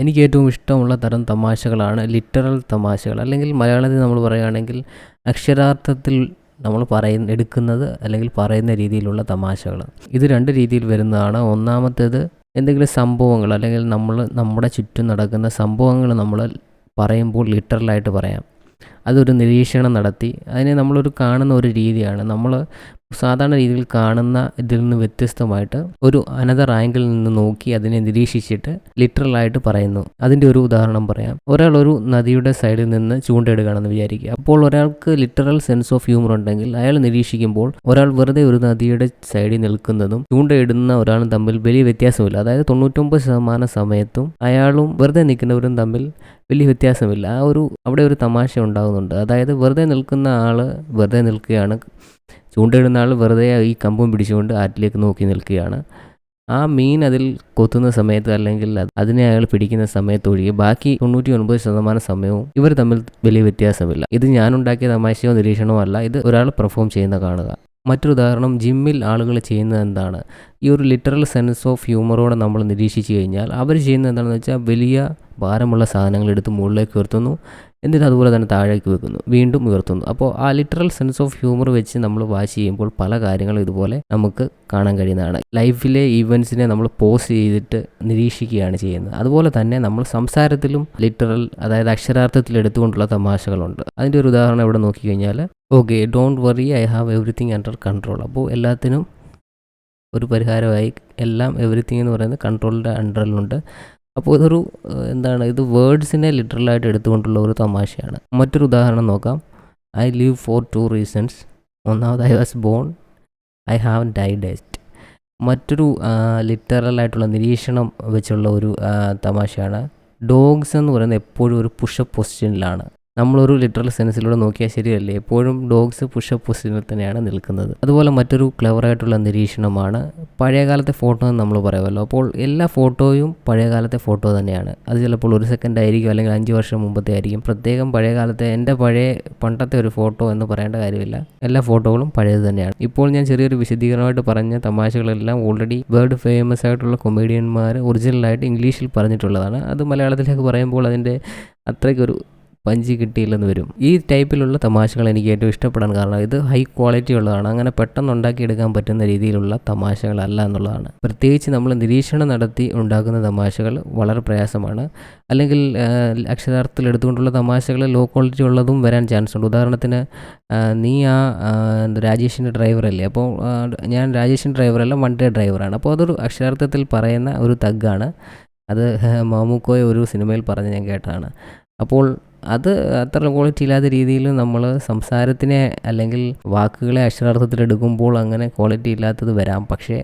എനിക്ക് ഏറ്റവും ഇഷ്ടമുള്ള തരം തമാശകളാണ് ലിറ്ററൽ തമാശകൾ. അല്ലെങ്കിൽ മലയാളത്തിൽ നമ്മൾ പറയുകയാണെങ്കിൽ അക്ഷരാർത്ഥത്തിൽ നമ്മൾ പറയുന്ന എടുക്കുന്നത് അല്ലെങ്കിൽ പറയുന്ന രീതിയിലുള്ള തമാശകൾ. ഇത് രണ്ട് രീതിയിൽ വരുന്നതാണ്. ഒന്നാമത്തേത് എന്തെങ്കിലും സംഭവങ്ങൾ അല്ലെങ്കിൽ നമ്മൾ നമ്മുടെ ചുറ്റും നടക്കുന്ന സംഭവങ്ങൾ നമ്മൾ പറയുമ്പോൾ ലിറ്ററലായിട്ട് പറയാം. അതൊരു നിരീക്ഷണം നടത്തി. അതിനെ നമ്മളൊരു കാണുന്ന ഒരു രീതിയാണ്. നമ്മൾ സാധാരണ രീതിയിൽ കാണുന്ന ഇതിൽ നിന്ന് വ്യത്യസ്തമായിട്ട് ഒരു അനദർ ആംഗിളിൽ നിന്ന് നോക്കി അതിനെ നിരീക്ഷിച്ചിട്ട് ലിറ്ററലായിട്ട് പറയുന്നു. അതിന്റെ ഒരു ഉദാഹരണം പറയാം. ഒരാൾ ഒരു നദിയുടെ സൈഡിൽ നിന്ന് ചൂണ്ടയിടുകയാണെന്ന് വിചാരിക്കുക. അപ്പോൾ ഒരാൾക്ക് ലിറ്ററൽ സെൻസ് ഓഫ് ഹ്യൂമർ ഉണ്ടെങ്കിൽ അയാൾ നിരീക്ഷിക്കുമ്പോൾ ഒരാൾ വെറുതെ ഒരു നദിയുടെ സൈഡിൽ നിൽക്കുന്നതും ചൂണ്ടയിടുന്ന ഒരാളും തമ്മിൽ വലിയ വ്യത്യാസമില്ല. അതായത് തൊണ്ണൂറ്റൊമ്പത് ശതമാനം സമയത്തും അയാളും വെറുതെ നിൽക്കുന്നവരും തമ്മിൽ വലിയ വ്യത്യാസമില്ല. ആ ഒരു അവിടെ ഒരു തമാശ ഉണ്ടാകുന്നുണ്ട് അതായത് വെറുതെ നിൽക്കുന്ന ആൾ വെറുതെ നിൽക്കുകയാണ് ചൂണ്ടയിടുന്ന ആൾ വെറുതെ ഈ കമ്പും പിടിച്ചുകൊണ്ട് ആറ്റിലേക്ക് നോക്കി നിൽക്കുകയാണ്. ആ മീൻ അതിൽ കൊത്തുന്ന സമയത്ത് അല്ലെങ്കിൽ അതിനെ അയാൾ പിടിക്കുന്ന സമയത്തൊഴികെ ബാക്കി തൊണ്ണൂറ്റി ഒൻപത് ശതമാനം സമയവും ഇവർ തമ്മിൽ വലിയ വ്യത്യാസമില്ല. ഇത് ഞാനുണ്ടാക്കിയ തമാശയോ നിരീക്ഷണമോ അല്ല ഇത് ഒരാൾ പെർഫോം ചെയ്യുന്ന കാണുക. മറ്റൊരു ഉദാഹരണം ജിമ്മിൽ ആളുകൾ ചെയ്യുന്നത് എന്താണ്? ഈ ഒരു ലിറ്ററൽ സെൻസ് ഓഫ് ഹ്യൂമറോടെ നമ്മൾ നിരീക്ഷിച്ചു കഴിഞ്ഞാൽ അവർ ചെയ്യുന്നത് എന്താണെന്ന് വെച്ചാൽ വലിയ ഭാരമുള്ള സാധനങ്ങൾ എടുത്ത് മുകളിലേക്ക് ഉയർത്തുന്നു. എന്നിട്ട് അതുപോലെ തന്നെ താഴേക്ക് വെക്കുന്നു. വീണ്ടും ഉയർത്തുന്നു. അപ്പോൾ ആ ലിറ്ററൽ സെൻസ് ഓഫ് ഹ്യൂമർ വെച്ച് നമ്മൾ വാച്ച് ചെയ്യുമ്പോൾ പല കാര്യങ്ങളും ഇതുപോലെ നമുക്ക് കാണാൻ കഴിയുന്നതാണ്. ലൈഫിലെ ഈവൻസിനെ നമ്മൾ പോസ് ചെയ്തിട്ട് നിരീക്ഷിക്കുകയാണ് ചെയ്യുന്നത്. അതുപോലെ തന്നെ നമ്മൾ സംസാരത്തിലും ലിറ്ററൽ അതായത് അക്ഷരാർത്ഥത്തിൽ എടുത്തുകൊണ്ടുള്ള തമാശകളുണ്ട്. അതിന്റെ ഒരു ഉദാഹരണം ഇവിടെ നോക്കിക്കഴിഞ്ഞാൽ okay don't worry I have everything under control അപ്പോൾ എല്ലാത്തിനും ഒരു പരിഹാരമായി എല്ലാം എവറിത്തിങ് എന്ന് പറയുന്നത് കൺട്രോളിന്റെ അണ്ടറിലുണ്ട് അപ്പോൾ ഇതൊരു എന്താണ് ഇത് വേർഡ്സിനെ ലിറ്ററലായിട്ട് എടുത്തുകൊണ്ടുള്ള ഒരു തമാശയാണ്. മറ്റൊരു ഉദാഹരണം നോക്കാം. I leave for two reasons ഒന്നാമത് I was born I have ഡൈഡസ്റ്റ് മറ്റൊരു ലിറ്ററലായിട്ടുള്ള നിരീക്ഷണം വെച്ചുള്ള ഒരു തമാശയാണ്. ഡോഗ്സ് എന്ന് പറയുന്നത് എപ്പോഴും ഒരു പുഷപ്പ് പൊസിഷനിലാണ് നമ്മളൊരു ലിറ്ററൽ സെൻസിലൂടെ നോക്കിയാൽ ശരിയല്ലേ? എപ്പോഴും ഡോഗ്സ് പുഷപ്പ് പൊസിഷനിൽ തന്നെയാണ് നിൽക്കുന്നത്. അതുപോലെ മറ്റൊരു ക്ലവറായിട്ടുള്ള നിരീക്ഷണമാണ് പഴയകാലത്തെ ഫോട്ടോ എന്ന് നമ്മൾ പറയുമല്ലോ. അപ്പോൾ എല്ലാ ഫോട്ടോയും പഴയകാലത്തെ ഫോട്ടോ തന്നെയാണ്. അത് ചിലപ്പോൾ ഒരു സെക്കൻഡ് ആയിരിക്കും അല്ലെങ്കിൽ അഞ്ച് വർഷം മുമ്പത്തെ ആയിരിക്കും. പ്രത്യേകം പഴയകാലത്തെ എന്റെ പഴയ പണ്ടത്തെ ഒരു ഫോട്ടോ എന്ന് പറയേണ്ട കാര്യമില്ല. എല്ലാ ഫോട്ടോകളും പഴയത് തന്നെയാണ്. ഇപ്പോൾ ഞാൻ ചെറിയൊരു വിശദീകരണമായിട്ട് പറഞ്ഞ തമാശകളെല്ലാം ഓൾറെഡി വേൾഡ് ഫേമസ് ആയിട്ടുള്ള കൊമേഡിയന്മാർ ഒറിജിനലായിട്ട് ഇംഗ്ലീഷിൽ പറഞ്ഞിട്ടുള്ളതാണ്. അത് മലയാളത്തിലേക്ക് പറയുമ്പോൾ അതിന്റെ അത്രയ്ക്കൊരു പഞ്ച് കിട്ടിയില്ലെന്ന് വരും. ഈ ടൈപ്പിലുള്ള തമാശകൾ എനിക്ക് ഏറ്റവും ഇഷ്ടപ്പെടാൻ കാരണം ഇത് ഹൈ ക്വാളിറ്റി ഉള്ളതാണ്. അങ്ങനെ പെട്ടെന്ന് ഉണ്ടാക്കിയെടുക്കാൻ പറ്റുന്ന രീതിയിലുള്ള തമാശകളല്ല എന്നുള്ളതാണ്. പ്രത്യേകിച്ച് നമ്മൾ നിരീക്ഷണം നടത്തി ഉണ്ടാക്കുന്ന തമാശകൾ വളരെ പ്രയാസമാണ്. അല്ലെങ്കിൽ അക്ഷരാർത്ഥത്തിൽ എടുത്തുകൊണ്ടുള്ള തമാശകൾ ലോ ക്വാളിറ്റി ഉള്ളതും വരാൻ ചാൻസ് ഉണ്ട്. ഉദാഹരണത്തിന് നീ ആ രാജേഷിന്റെ ഡ്രൈവറല്ലേ അപ്പോൾ ഞാൻ രാജേഷിന്റെ ഡ്രൈവറല്ല ഡേ ഡ്രൈവറാണ് അപ്പോൾ അതൊരു അക്ഷരാർത്ഥത്തിൽ പറയുന്ന ഒരു തഗ്ഗാണ്. അത് മാമുക്കോയെ ഒരു സിനിമയിൽ പറഞ്ഞ് ഞാൻ കേട്ടതാണ്. അപ്പോൾ അത് അത്ര ക്വാളിറ്റി ഇല്ലാത്ത രീതിയിൽ നമ്മൾ സംസാരത്തിനെ അല്ലെങ്കിൽ വാക്കുകളെ അക്ഷരാർത്ഥത്തിൽ എടുക്കുമ്പോൾ അങ്ങനെ ക്വാളിറ്റി ഇല്ലാത്തത് വരാം. പക്ഷേ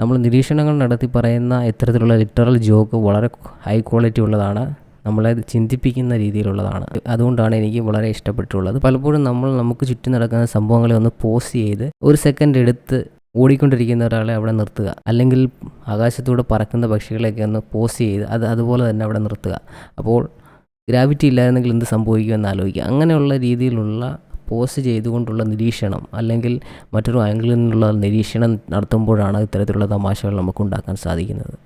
നമ്മൾ നിരീക്ഷണങ്ങൾ നടത്തി പറയുന്ന ഇത്തരത്തിലുള്ള ലിറ്ററൽ ജോക്ക് വളരെ ഹൈ ക്വാളിറ്റി ഉള്ളതാണ്. നമ്മളെ ചിന്തിപ്പിക്കുന്ന രീതിയിലുള്ളതാണ്. അതുകൊണ്ടാണ് എനിക്ക് വളരെ ഇഷ്ടപ്പെട്ടുള്ളത്. പലപ്പോഴും നമ്മൾ നമുക്ക് ചുറ്റും നടക്കുന്ന സംഭവങ്ങളെ ഒന്ന് പോസ് ചെയ്ത് ഒരു സെക്കൻഡ് എടുത്ത് ഓടിക്കൊണ്ടിരിക്കുന്ന ഒരാളെ അവിടെ നിർത്തുക. അല്ലെങ്കിൽ ആകാശത്തൂടെ പറക്കുന്ന പക്ഷികളെയൊക്കെ ഒന്ന് പോസ് ചെയ്ത് അത് അതുപോലെ തന്നെ അവിടെ നിർത്തുക. അപ്പോൾ ഗ്രാവിറ്റി ഇല്ലായിരുന്നെങ്കിൽ എന്ത് സംഭവിക്കുമെന്ന് ആലോചിക്കുക. അങ്ങനെയുള്ള രീതിയിലുള്ള പോസ് ചെയ്തുകൊണ്ടുള്ള നിരീക്ഷണം അല്ലെങ്കിൽ മറ്റൊരു ആംഗിളിൽ നിന്നുള്ള നിരീക്ഷണം നടത്തുമ്പോഴാണ് ഇത്തരത്തിലുള്ള തമാശകൾ നമുക്ക് ഉണ്ടാക്കാൻ സാധിക്കുന്നത്.